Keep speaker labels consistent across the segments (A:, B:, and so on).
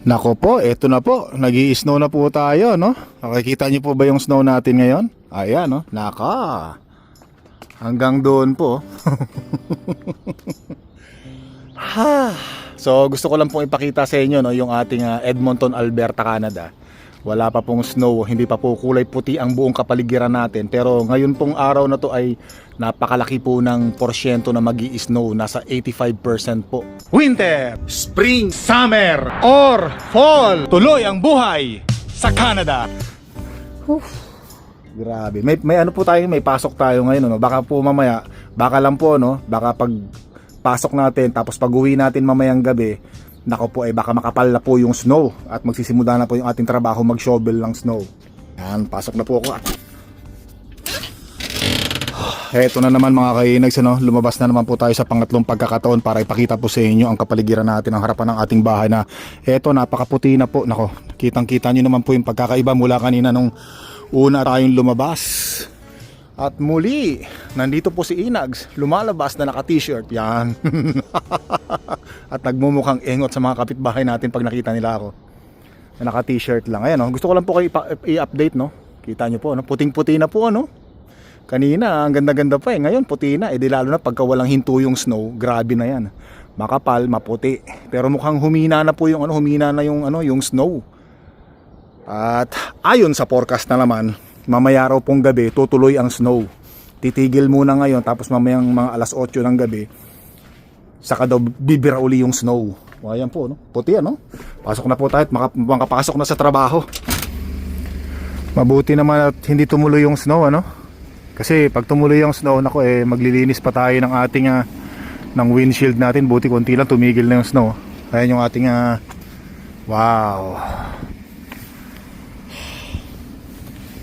A: Nako po, eto na po. nag snow na po tayo, no? Nakikita niyo po ba yung snow natin ngayon? Ayan, no? Naka. Hanggang doon po. ha. So, gusto ko lang pong ipakita sa inyo, no? Yung ating ah, Edmonton, Alberta, Canada. Wala pa pong snow, hindi pa po kulay puti ang buong kapaligiran natin. Pero ngayon pong araw na to ay napakalaki po ng porsyento na mag snow Nasa 85% po. Winter, Spring, Summer, or Fall. Tuloy ang buhay sa Canada. Grabe. May, may ano po tayo, may pasok tayo ngayon. No? Baka po mamaya, baka lang po, no? Baka pag pasok natin, tapos pag uwi natin mamayang gabi, nako po eh baka makapal na po yung snow at magsisimula na po yung ating trabaho mag-shovel ng snow. Yan, pasok na po ako. Heto na naman mga kainags, ano, lumabas na naman po tayo sa pangatlong pagkakataon para ipakita po sa inyo ang kapaligiran natin, ang harapan ng ating bahay na heto napakaputi na po. Nako, kitang kita nyo naman po yung pagkakaiba mula kanina nung una tayong lumabas. At muli, nandito po si Inags, lumalabas na naka-t-shirt. Yan. At nagmumukhang engot sa mga kapitbahay natin pag nakita nila ako. Na naka-t-shirt lang. Ayan, oh. gusto ko lang po kayo i-update, no? Kita nyo po, no? puting-puti na po, ano? Kanina, ang ganda-ganda pa eh. Ngayon, puti na. Eh, di lalo na pagka walang hinto yung snow, grabe na yan. Makapal, maputi. Pero mukhang humina na po yung ano, humina na yung ano, yung snow. At ayon sa forecast na naman, mamaya raw pong gabi tutuloy ang snow. Titigil muna ngayon tapos mamayang mga alas 8 ng gabi saka daw bibira uli yung snow. O, ayan po, no? Puti ano? Pasok na po tayo at maka- makapasok na sa trabaho. Mabuti naman at hindi tumuloy yung snow, ano? Kasi pag tumuloy yung snow, nako eh maglilinis pa tayo ng ating ah, ng windshield natin. Buti konti lang tumigil na yung snow. Ayan yung ating ah, wow.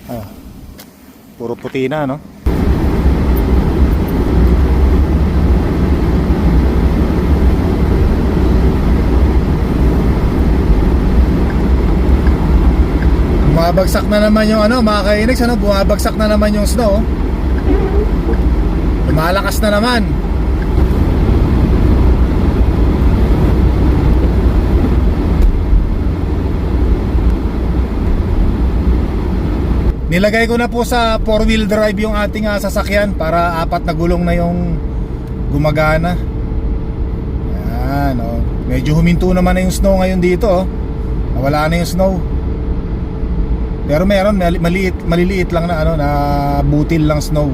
A: Ah, puro puti na, no? Bumabagsak na naman yung ano, mga kainags, ano, bumabagsak na naman yung snow. Lumalakas na naman. Nilagay ko na po sa four wheel drive yung ating ah, sasakyan para apat na gulong na yung gumagana. Yan, oh. Medyo huminto naman na yung snow ngayon dito, oh. Nawala na yung snow. Pero meron mali- maliit maliliit lang na ano na butil lang snow.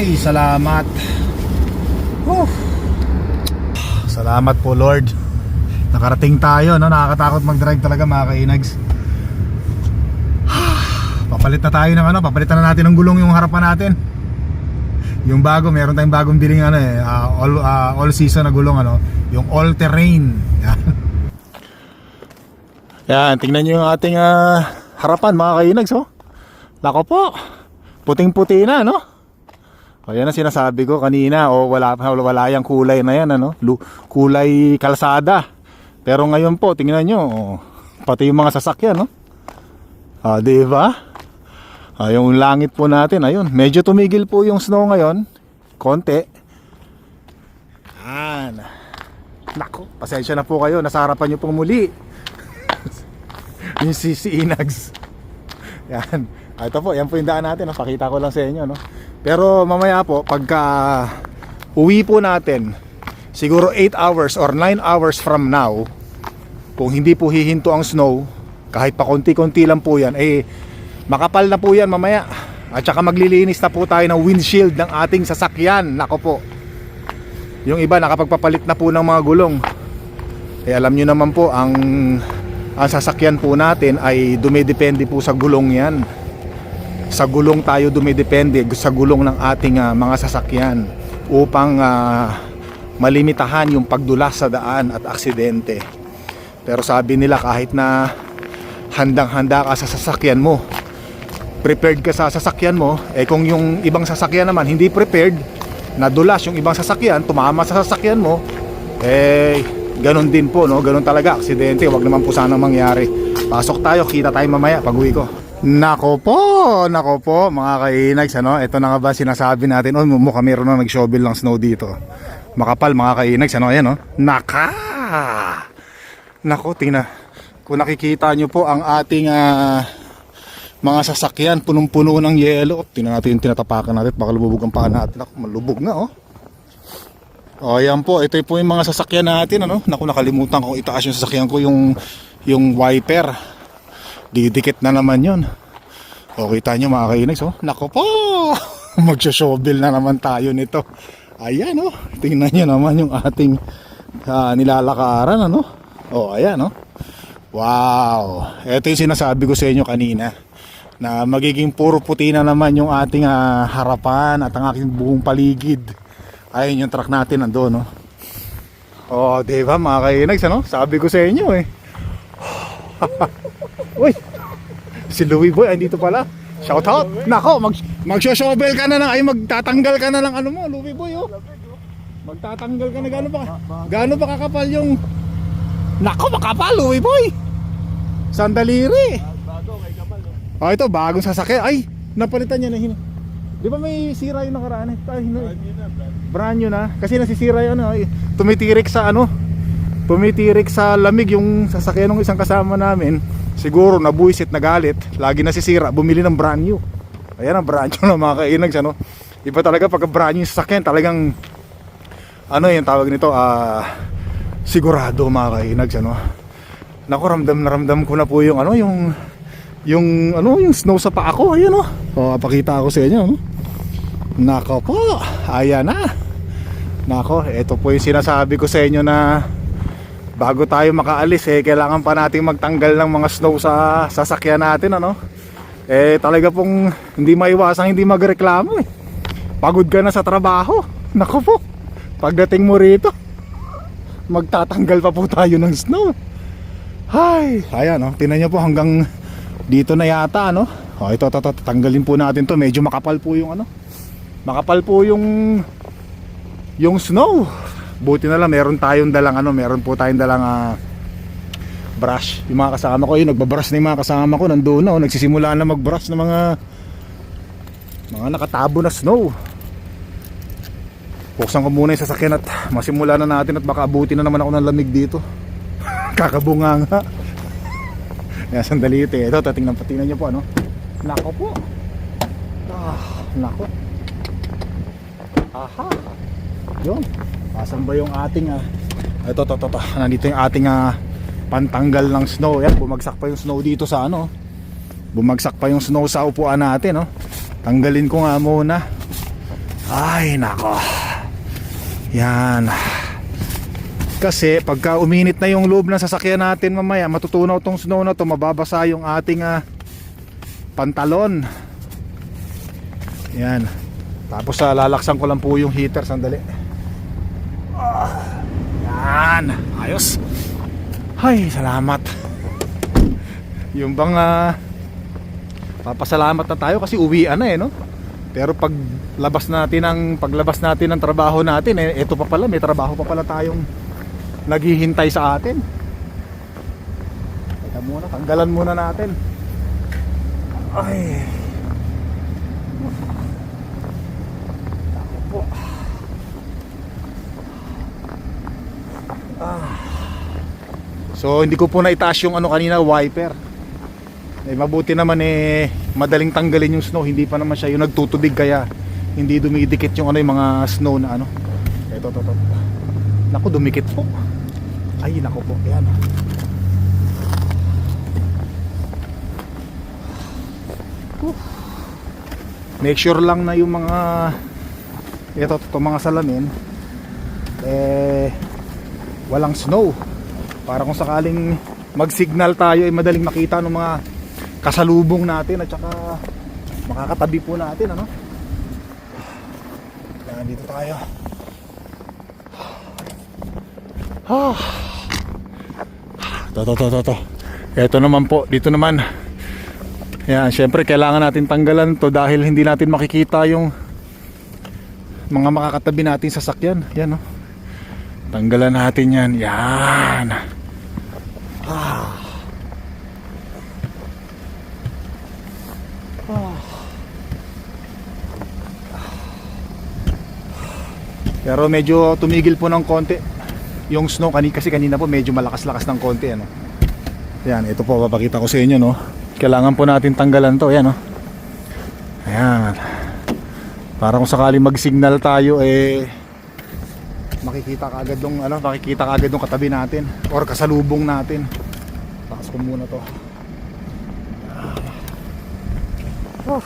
A: Ay, salamat. Whew. Salamat po Lord. Nakarating tayo, no? Nakakatakot mag-drive talaga mga kainags. Papalit na tayo ng ano, papalitan na natin ng gulong yung harapan natin. Yung bago, meron tayong bagong biling ano eh, ah, all, ah, all season na gulong ano, yung all terrain. Yan. Tingnan niyo yung ating ah, harapan mga kainags oh. Nako po. Puting-puti na no. O yan ang sinasabi ko kanina, o wala wala yung kulay na yan ano, Lu- kulay kalsada. Pero ngayon po, tingnan nyo, oh, pati yung mga sasakyan no. Ah, di ba? Ah, yung langit po natin, ayun, medyo tumigil po yung snow ngayon. Konti. Yan. Nako, pasensya na po kayo, nasa harapan nyo pong muli. yung si, si Inags. Yan. Ah, ito po, yan po yung daan natin. Pakita ko lang sa inyo. No? Pero mamaya po, pagka uwi po natin, siguro 8 hours or 9 hours from now, kung hindi po hihinto ang snow, kahit pa konti-konti lang po yan, eh, makapal na po yan mamaya. At saka maglilinis na po tayo ng windshield ng ating sasakyan. Nako po. Yung iba nakapagpapalit na po ng mga gulong. Eh alam nyo naman po, ang, ang sasakyan po natin ay dumidepende po sa gulong yan. Sa gulong tayo dumidepende, sa gulong ng ating ah, mga sasakyan upang ah, malimitahan yung pagdulas sa daan at aksidente. Pero sabi nila kahit na handang-handa ka sa sasakyan mo, prepared ka sa sasakyan mo, eh kung yung ibang sasakyan naman hindi prepared, nadulas yung ibang sasakyan, tumama sa sasakyan mo, eh Ganon din po, no? Ganon talaga, aksidente. Huwag naman po sanang mangyari. Pasok tayo, kita tayo mamaya pag uwi ko. Nako po, nako po, mga kainags, ano? Ito na nga ba sinasabi natin? Oh, mukha meron na nag-shovel ng snow dito. Makapal, mga kainags, ano? Ayan, oh. Naka! Nako, tingnan. Kung nakikita nyo po ang ating ah, mga sasakyan, punong-puno ng yelo. Tingnan natin yung tinatapakan natin, baka lubog ang paa natin. Ako, malubog na, oh. O, ayan po. Ito po yung mga sasakyan natin, ano? Naku, nakalimutan ko itaas yung sasakyan ko, yung, yung wiper. Didikit na naman yun. O, kita nyo mga kainags, oh. Naku po! Magsha-shovel na naman tayo nito. Ayan, oh. Tingnan nyo naman yung ating ah, nilalakaran, ano? O, ayan, oh. Wow! Ito yung sinasabi ko sa inyo kanina na magiging puro puti na naman yung ating ah, harapan at ang aking buong paligid. Ayun yung truck natin nandoon, no? Oh, di ba mga kainags, ano? Sabi ko sa inyo eh. Uy! Si Louie Boy, andito pala. Shout out! Nako, mag magsho-shovel ka na lang, ay magtatanggal ka na lang ano mo, Louie Boy, oh. Magtatanggal ka na gaano ba? Gaano ba kakapal yung Nako, makapal, Louie Boy. Sandaliri. Oh, ito bagong sasakyan. Ay, napalitan niya na hin. Di ba may sira yung nakaraan eh? Ay, hin- brand new na. Kasi nasisira yung ano, tumitirik sa ano, tumitirik sa lamig yung sasakyan ng isang kasama namin. Siguro nabuisit, nagalit, lagi nasisira, bumili ng brand new. Ayan ang brand new ng mga kainags, ano. Iba talaga pag brand new sasakyan, talagang ano yung tawag nito, ah, sigurado mga kainags, ano. Naku, ramdam na ramdam ko na po yung ano, yung yung ano, yung snow sa paa ko, ayun oh. O, pakita ko sa inyo, no? Nako po, ayan na. Nako, ito po yung sinasabi ko sa inyo na bago tayo makaalis eh, kailangan pa nating magtanggal ng mga snow sa sasakyan natin, ano? Eh, talaga pong hindi maiwasang hindi magreklamo eh. Pagod ka na sa trabaho. Nako po, pagdating mo rito, magtatanggal pa po tayo ng snow. Hay, ayan oh, tingnan niyo po hanggang dito na yata ano. Oh, ito, ito, ito, tanggalin po natin to. Medyo makapal po yung ano. Makapal po yung yung snow. Buti na lang meron tayong dalang ano, meron po tayong dalang ah, brush. Yung mga kasama ko, yun nagbabrush na yung mga kasama ko nandoon na, oh, nagsisimula na magbrush ng mga mga nakatabo na snow. Buksan ko muna yung sasakyan at masimula na natin at baka abutin na naman ako ng lamig dito. Kakabunga nga. Yan, sandali ito. Ito, tatingnan po. Tingnan nyo po, ano? Nako po. Ah, nako. Aha. Yun. Asan ba yung ating, ah... Ito, ito, ito, ito. Nandito yung ating, ah... Pantanggal ng snow. Yan, bumagsak pa yung snow dito sa, ano? Bumagsak pa yung snow sa upuan natin, no? Tanggalin ko nga muna. Ay, nako. Yan. Kasi pagka uminit na yung loob ng sasakyan natin mamaya, matutunaw tong snow na to, mababasa yung ating ah, pantalon. Yan. Tapos sa lalaksan ko lang po yung heater, sandali. Ah, yan. Ayos. Ay, salamat. Yung bang ah, papasalamat na tayo kasi uwian na eh, no? Pero pag labas natin ng paglabas natin ng trabaho natin, eh, ito pa pala, may trabaho pa pala tayong naghihintay sa atin. Teka muna, tanggalan muna natin. Ay. Ako po. Ah. So hindi ko po na itaas yung ano kanina wiper. Eh mabuti naman eh madaling tanggalin yung snow, hindi pa naman siya yung nagtutubig kaya hindi dumidikit yung ano yung mga snow na ano. Ito to to. to. Naku, dumikit po. Ay, naku po. Ayan. Whew. Make sure lang na yung mga ito, ito mga salamin eh walang snow para kung sakaling mag-signal tayo ay madaling makita ng mga kasalubong natin at saka makakatabi po natin ano Yan, dito tayo Ah. To, to, to, to, to. Ito naman po, dito naman. Yan, syempre kailangan natin tanggalan to dahil hindi natin makikita yung mga makakatabi natin sa sakyan. Yan, no. Tanggalan natin yan. Yan. Ah. Pero medyo tumigil po ng konti yung snow kani kasi kanina po medyo malakas-lakas ng konti ano. Yan, ito po papakita ko sa inyo no. Kailangan po natin tanggalan to, yan no. Ayan. Para kung sakaling mag-signal tayo eh makikita kaagad yung ano, makikita kaagad yung katabi natin or kasalubong natin. Takas ko muna to. Oh.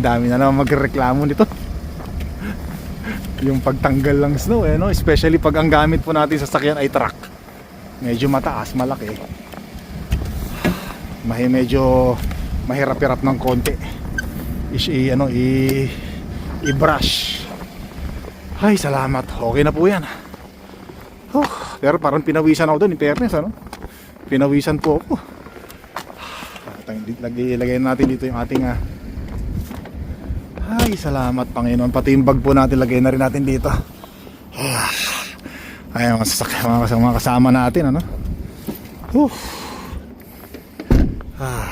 A: Dami na naman magreklamo nito. Yung pagtanggal ng snow eh, no? Especially pag ang gamit po natin sa sakyan ay truck. Medyo mataas, malaki. Mahi medyo mahirap-hirap ng konti. Is i ano i i-brush. Ay, salamat. Okay na po 'yan. Oh, pero parang pinawisan ako doon, in fairness, ano? Pinawisan po ako. Lagay, lagay natin dito yung ating ah, ay, salamat Panginoon. Pati yung bag po natin, lagay na rin natin dito. Ay, mga, sasakyan, mga, kasama, mga kasama natin, ano? Whew. Ah.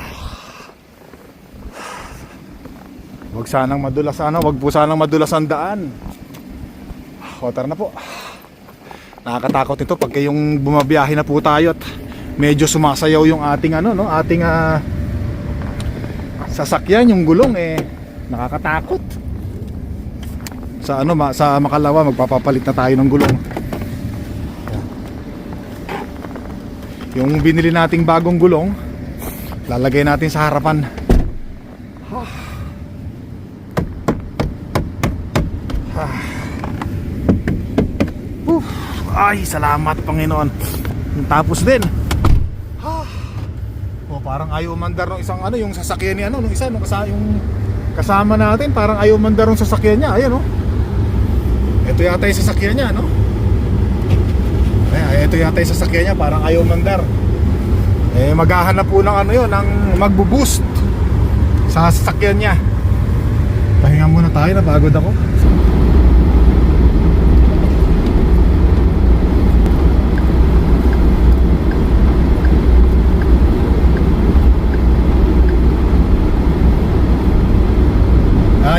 A: Huwag sanang madulas, ano? Huwag po sanang madulas ang daan. O, tara na po. Nakakatakot ito pag yung bumabiyahe na po tayo at medyo sumasayaw yung ating ano, no? Ating ah, sasakyan, yung gulong eh nakakatakot. Sa ano ma, sa Makalawa magpapapalit na tayo ng gulong. Yung binili nating bagong gulong lalagay natin sa harapan. Uf, ay salamat Panginoon. Tapos din. O parang ayaw mandar ng isang ano yung sasakyan ni ano nung isa nung kasa, yung kasama natin parang ayaw mandar ng sasakyan niya. Ayan oh. Ito yata yung sasakyan niya, no? Ayan, ito yata yung sasakyan niya, parang ayaw mandar. Eh maghahanap po ng ano 'yon, ng magbo-boost sa sasakyan niya. Pahinga muna tayo, napagod ako.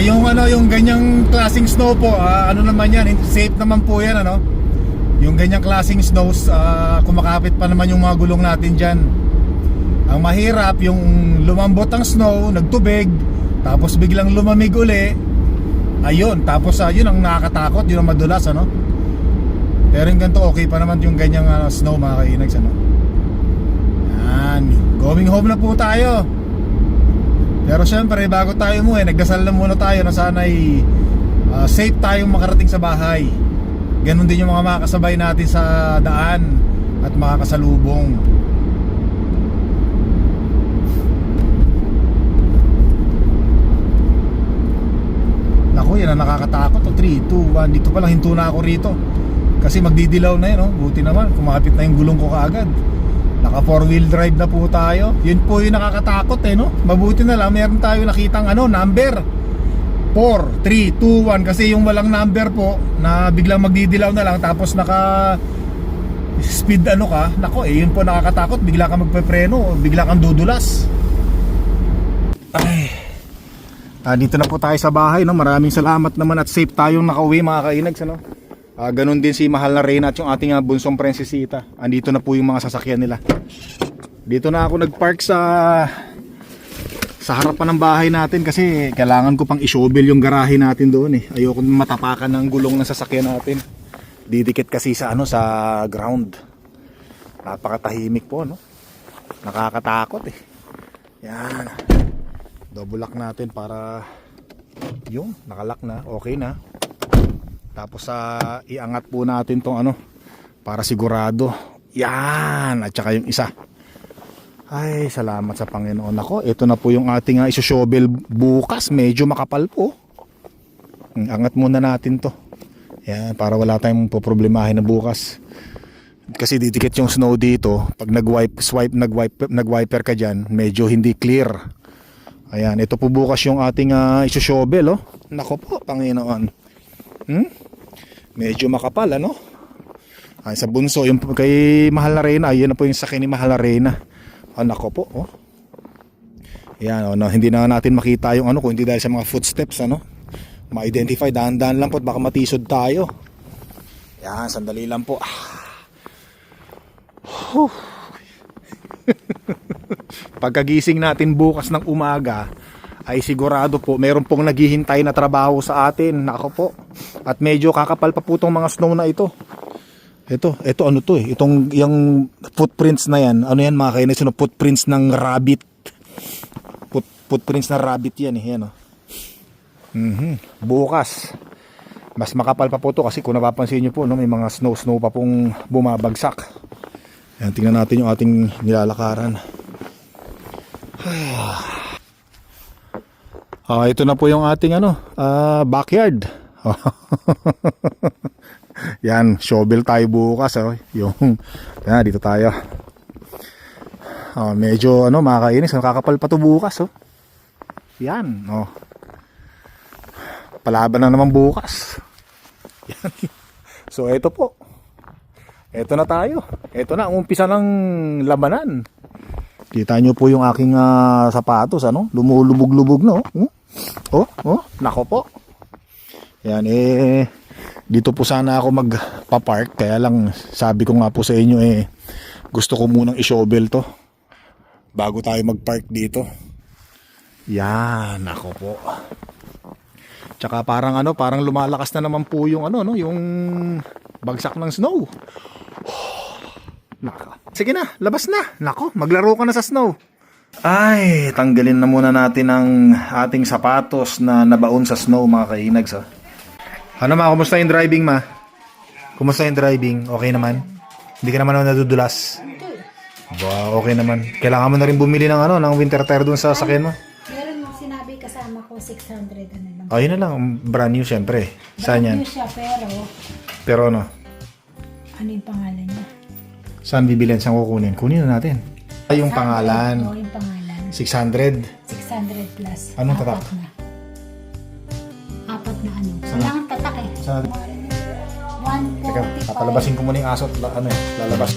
A: Ah, yung ano, yung ganyang klaseng snow po, ah, ano naman yan, safe naman po yan, ano? Yung ganyang klaseng snows, ah, kumakapit pa naman yung mga gulong natin dyan. Ang mahirap, yung lumambot ang snow, nagtubig, tapos biglang lumamig uli, ayun, tapos ah, yun ang nakakatakot, yun ang madulas, ano? Pero yung ganito, okay pa naman yung ganyang ah, snow, mga kainags, ano? Yan, going home na po tayo. Pero syempre bago tayo umuwi, nagdasal na muna tayo na sana'y uh, safe tayong makarating sa bahay. Ganon din yung mga makakasabay natin sa daan at makakasalubong. Naku, yan ang nakakatakot. 3, 2, 1. Dito pa lang hinto na ako rito. Kasi magdidilaw na yun. Oh. Buti naman, kumapit na yung gulong ko kaagad. Naka four wheel drive na po tayo. Yun po yung nakakatakot eh no. Mabuti na lang meron tayo nakitang ano number. 4, 3, 2, 1 kasi yung walang number po na biglang magdidilaw na lang tapos naka speed ano ka, nako eh yun po nakakatakot, bigla ka magpepreno, bigla kang dudulas. Ay. Ah, dito na po tayo sa bahay no. Maraming salamat naman at safe tayong nakauwi mga kainags ano. Ah, ganun din si mahal na Reyna at yung ating uh, bunsong prinsesita. Andito na po yung mga sasakyan nila. Dito na ako nagpark sa sa harapan ng bahay natin kasi kailangan ko pang i-shovel yung garahe natin doon eh. Ayoko matapakan ng gulong ng sasakyan natin. Didikit kasi sa ano sa ground. Napakatahimik po no. Nakakatakot eh. Yan. Double lock natin para yung nakalock na, okay na. Tapos sa iangat po natin tong ano para sigurado. Yan, at saka yung isa. Ay, salamat sa Panginoon ako. Ito na po yung ating uh, isushovel bukas. Medyo makapal po. Angat muna natin to. Yan, para wala tayong poproblemahin na bukas. Kasi didikit yung snow dito. Pag nag-wipe, swipe, nag-wipe, nag-wiper ka dyan, medyo hindi clear. Ayan, ito po bukas yung ating uh, isushovel, oh. Nako po, Panginoon. Hmm? Medyo makapal, ano? Ay, sa bunso, yung kay Mahal na Reyna, ayun na po yung sakin ni Mahal na Reyna. Ah, nako po, oh. Yan, oh, no, hindi na natin makita yung ano, kung hindi dahil sa mga footsteps, ano. Ma-identify, dahan-dahan lang po at baka matisod tayo. Yan, sandali lang po. Whew. Pagkagising natin bukas ng umaga, ay sigurado po meron pong naghihintay na trabaho sa atin. Nako po. At medyo kakapal pa po tong mga snow na ito. Ito, ito ano to eh. Itong yung footprints na yan. Ano yan mga kainis? Ano, footprints ng rabbit. Foot, footprints ng rabbit yan eh. Yan, oh. Mhm. Bukas. Mas makapal pa po to kasi kung napapansin nyo po, no, may mga snow-snow pa pong bumabagsak. Yan, tingnan natin yung ating nilalakaran. Ah, ito na po yung ating ano, ah, backyard. Yan, shovel tayo bukas oh. Yung yan, dito tayo. Ah, medyo ano, makakainis, nakakapal pa to bukas oh. Yan, oh. Palaban na naman bukas. Yan. So ito po. Ito na tayo. Ito na umpisa ng labanan. Kita nyo po yung aking ah, sapatos, ano? Lumulubog-lubog no? Hmm? Oh, oh, nako po. Yan eh dito po sana ako magpa-park kaya lang sabi ko nga po sa inyo eh gusto ko munang i-shovel to bago tayo mag-park dito. Yan, nako po. Tsaka parang ano, parang lumalakas na naman po yung ano no, yung bagsak ng snow. Nako. Sige na, labas na. Nako, maglaro ka na sa snow. Ay, tanggalin na muna natin ang ating sapatos na nabaon sa snow mga kainags. Oh. Ano ma, kumusta yung driving ma? Kumusta yung driving? Okay naman? Hindi ka naman nadudulas? Ba, okay naman. Kailangan mo na rin bumili ng ano, ng winter tire dun sa sakyan mo.
B: Meron mong sinabi kasama ko 600 ano lang.
A: Ayun na lang, brand new syempre. Saan yan?
B: Brand new siya pero
A: Pero ano,
B: ano yung pangalan niya?
A: saan bibilin? Saan kukunin? Kunin na natin. Ay, yung pangalan.
B: Yung pangalan.
A: 600.
B: 600 plus.
A: Anong
B: Apat
A: tatak?
B: Na. Apat na ano. Wala kang tatak eh.
A: Saan? Teka,
B: 145.
A: papalabasin ko muna yung aso at la- ano eh, lalabas.